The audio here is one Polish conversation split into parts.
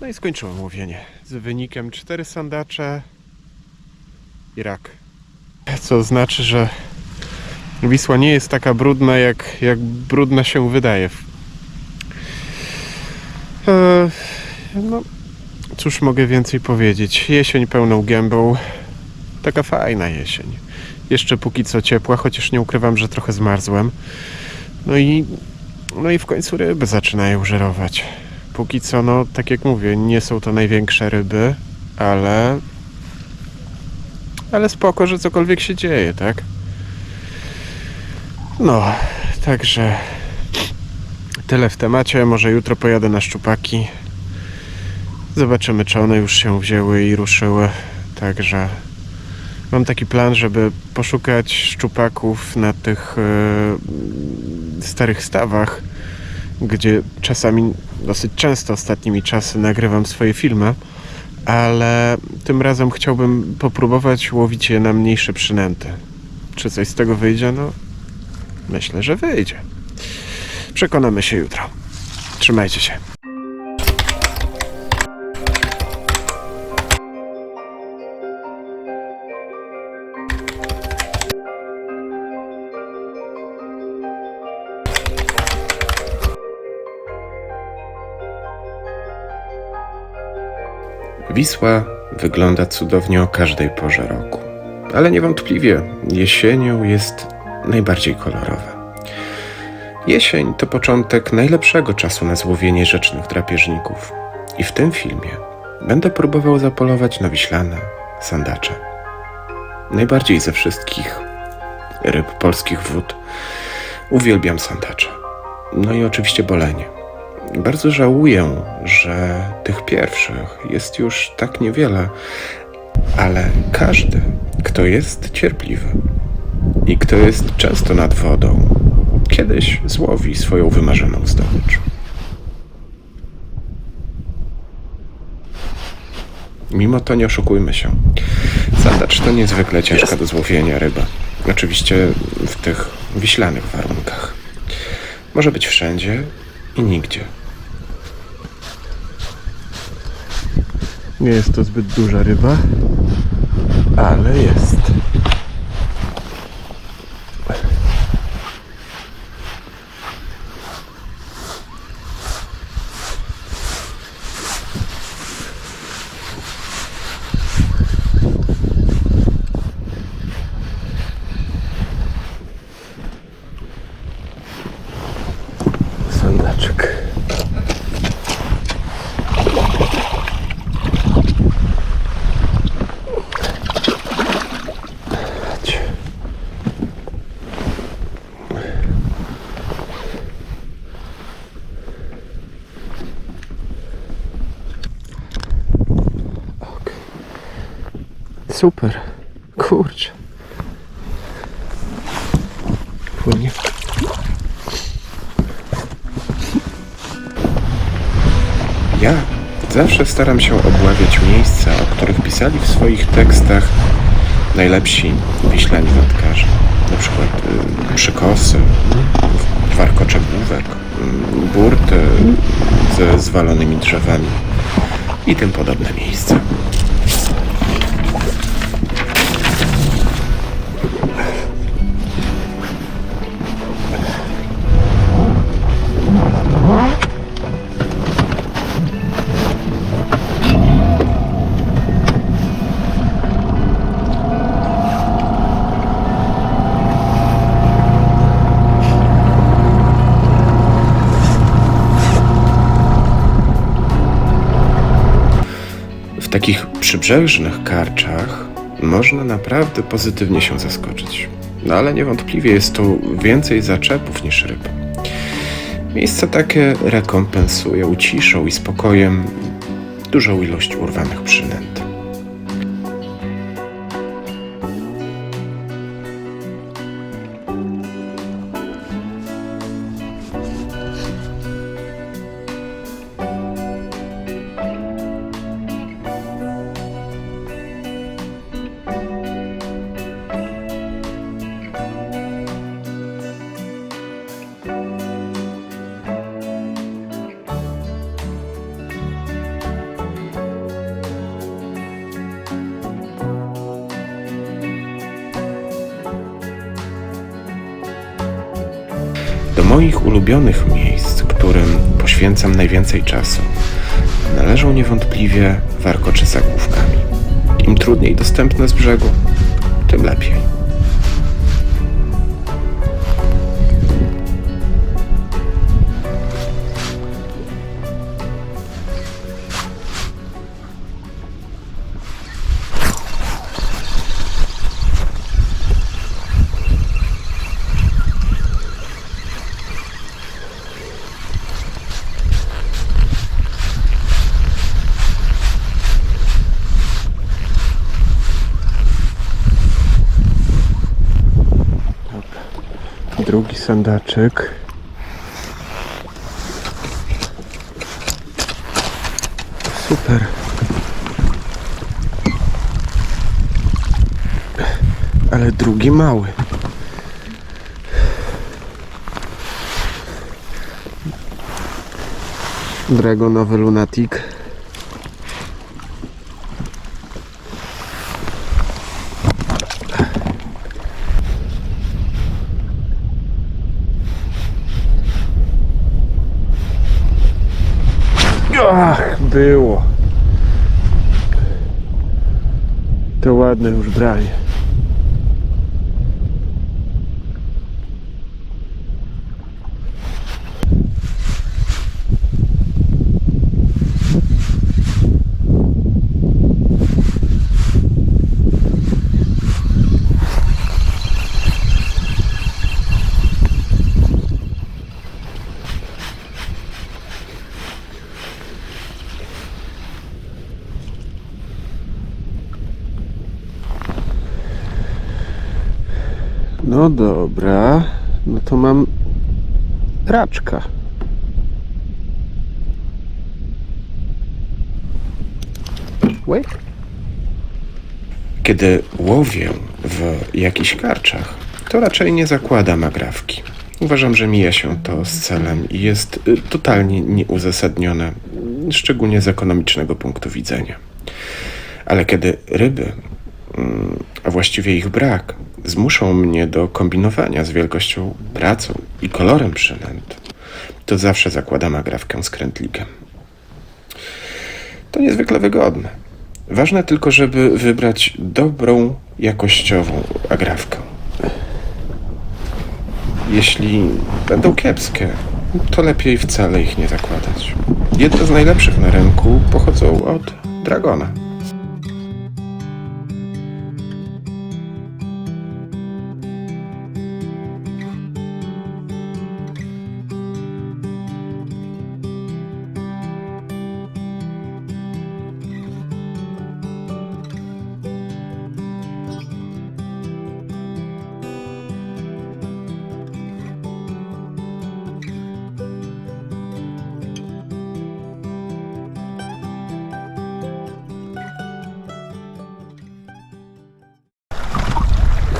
No i skończyłem łowienie z wynikiem 4 sandacze i rak. Co znaczy, że Wisła nie jest taka brudna, jak, jak brudna się wydaje. Eee, no, cóż mogę więcej powiedzieć? Jesień pełną gębą. Taka fajna jesień. Jeszcze póki co ciepła, chociaż nie ukrywam, że trochę zmarzłem. No i, no i w końcu ryby zaczynają żerować. Póki co, no tak jak mówię, nie są to największe ryby, ale. Ale spoko, że cokolwiek się dzieje, tak? No, także. Tyle w temacie. Może jutro pojadę na szczupaki. Zobaczymy, czy one już się wzięły i ruszyły. Także mam taki plan, żeby poszukać szczupaków na tych e, starych stawach, gdzie czasami, dosyć często ostatnimi czasy nagrywam swoje filmy, ale tym razem chciałbym popróbować łowić je na mniejsze przynęty. Czy coś z tego wyjdzie? No, myślę, że wyjdzie. Przekonamy się jutro. Trzymajcie się. Wisła wygląda cudownie o każdej porze roku, ale niewątpliwie jesienią jest najbardziej kolorowa. Jesień to początek najlepszego czasu na złowienie rzecznych drapieżników i w tym filmie będę próbował zapolować na wiślane, sandacze. Najbardziej ze wszystkich ryb polskich wód uwielbiam sandacze. No i oczywiście bolenie. Bardzo żałuję, że tych pierwszych jest już tak niewiele, ale każdy, kto jest cierpliwy i kto jest często nad wodą, kiedyś złowi swoją wymarzoną zdobycz. Mimo to nie oszukujmy się. Sandacz to niezwykle ciężka do złowienia ryba. Oczywiście w tych wiślanych warunkach. Może być wszędzie i nigdzie. Nie jest to zbyt duża ryba, ale jest. Super. Kurczę. Płynie. Ja zawsze staram się obławiać miejsca, o których pisali w swoich tekstach najlepsi wiślani wędkarze. Na przykład y, przykosy, warkocze główek, y, burty ze zwalonymi drzewami i tym podobne miejsca. Takich przybrzeżnych karczach można naprawdę pozytywnie się zaskoczyć. No ale niewątpliwie jest tu więcej zaczepów niż ryb. Miejsce takie rekompensuje uciszą i spokojem dużą ilość urwanych przynęt. Moich ulubionych miejsc, którym poświęcam najwięcej czasu, należą niewątpliwie warkocze za główkami. Im trudniej dostępne z brzegu, tym lepiej. Drugi sandaczek. Super. Ale drugi mały. Dragonowy lunatik. Ach, było. To ładne już branie. No dobra, no to mam raczka. Wait. Kiedy łowię w jakichś karczach, to raczej nie zakładam agrawki. Uważam, że mija się to z celem i jest y, totalnie nieuzasadnione, szczególnie z ekonomicznego punktu widzenia. Ale kiedy ryby, mm, a właściwie ich brak, zmuszą mnie do kombinowania z wielkością, pracą i kolorem przynęt, to zawsze zakładam agrawkę z krętlikiem. To niezwykle wygodne. Ważne tylko, żeby wybrać dobrą, jakościową agrawkę. Jeśli będą kiepskie, to lepiej wcale ich nie zakładać. Jedne z najlepszych na rynku pochodzą od Dragona.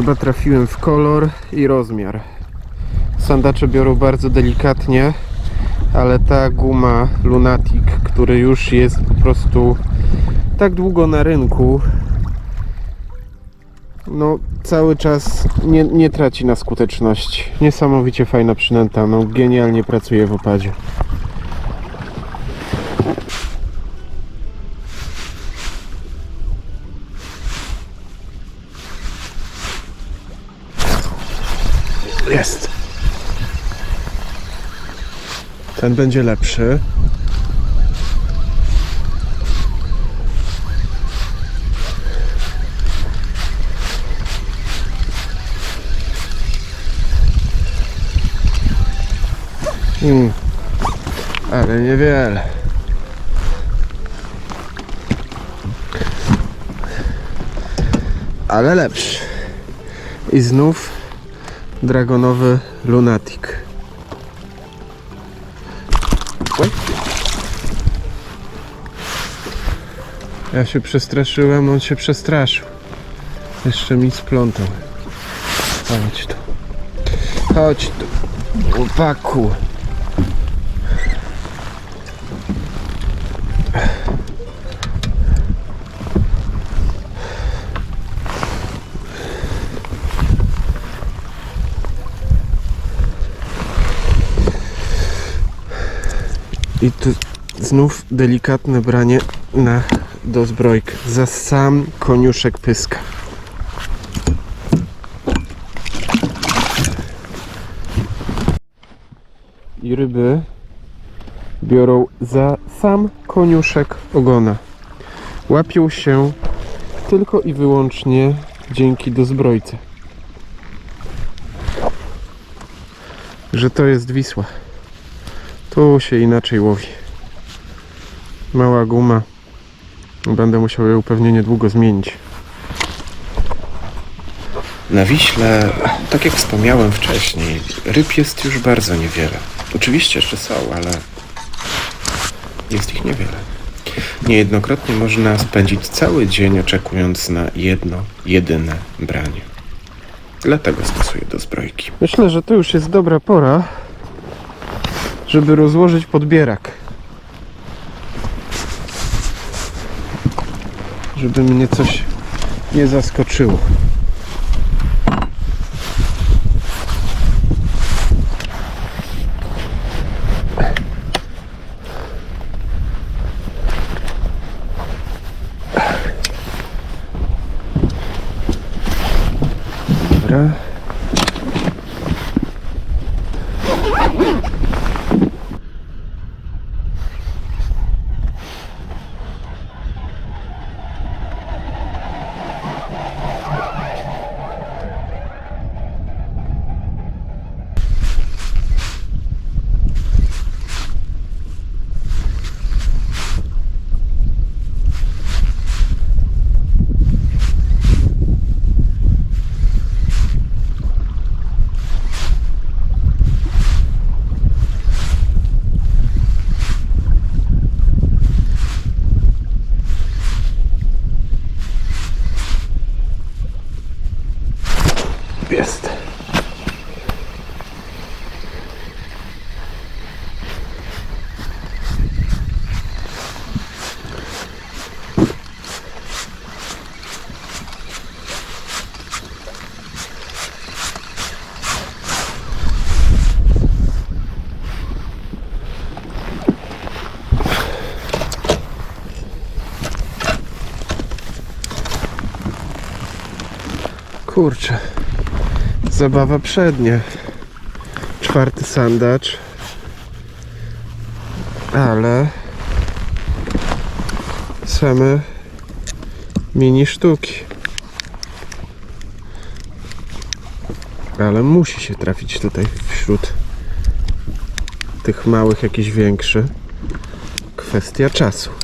Chyba trafiłem w kolor i rozmiar. Sandacze biorą bardzo delikatnie, ale ta guma Lunatic, który już jest po prostu tak długo na rynku, no cały czas nie, nie traci na skuteczności. Niesamowicie fajna przynęta, no genialnie pracuje w opadzie. Jest. Ten będzie lepszy. Hmm. Ale niewiele. Ale lepszy. I znów dragonowy lunatic. Ja się przestraszyłem, on się przestraszył. Jeszcze mi splątał. Chodź tu. Chodź tu. Chłopaku. I tu znów delikatne branie na dozbrojkę. Za sam koniuszek pyska. I ryby biorą za sam koniuszek ogona. Łapią się tylko i wyłącznie dzięki dozbrojce. Że to jest Wisła. Tu się inaczej łowi. Mała guma. Będę musiał ją pewnie niedługo zmienić. Na Wiśle, tak jak wspomniałem wcześniej, ryb jest już bardzo niewiele. Oczywiście jeszcze są, ale jest ich niewiele. Niejednokrotnie można spędzić cały dzień oczekując na jedno, jedyne branie. Dlatego stosuję do zbrojki. Myślę, że to już jest dobra pora, żeby rozłożyć podbierak. Żeby mnie coś nie zaskoczyło. Jest. Kurczę. Zabawa przednia. Czwarty sandacz. Ale same mini sztuki. Ale musi się trafić tutaj wśród tych małych jakiś większy. Kwestia czasu.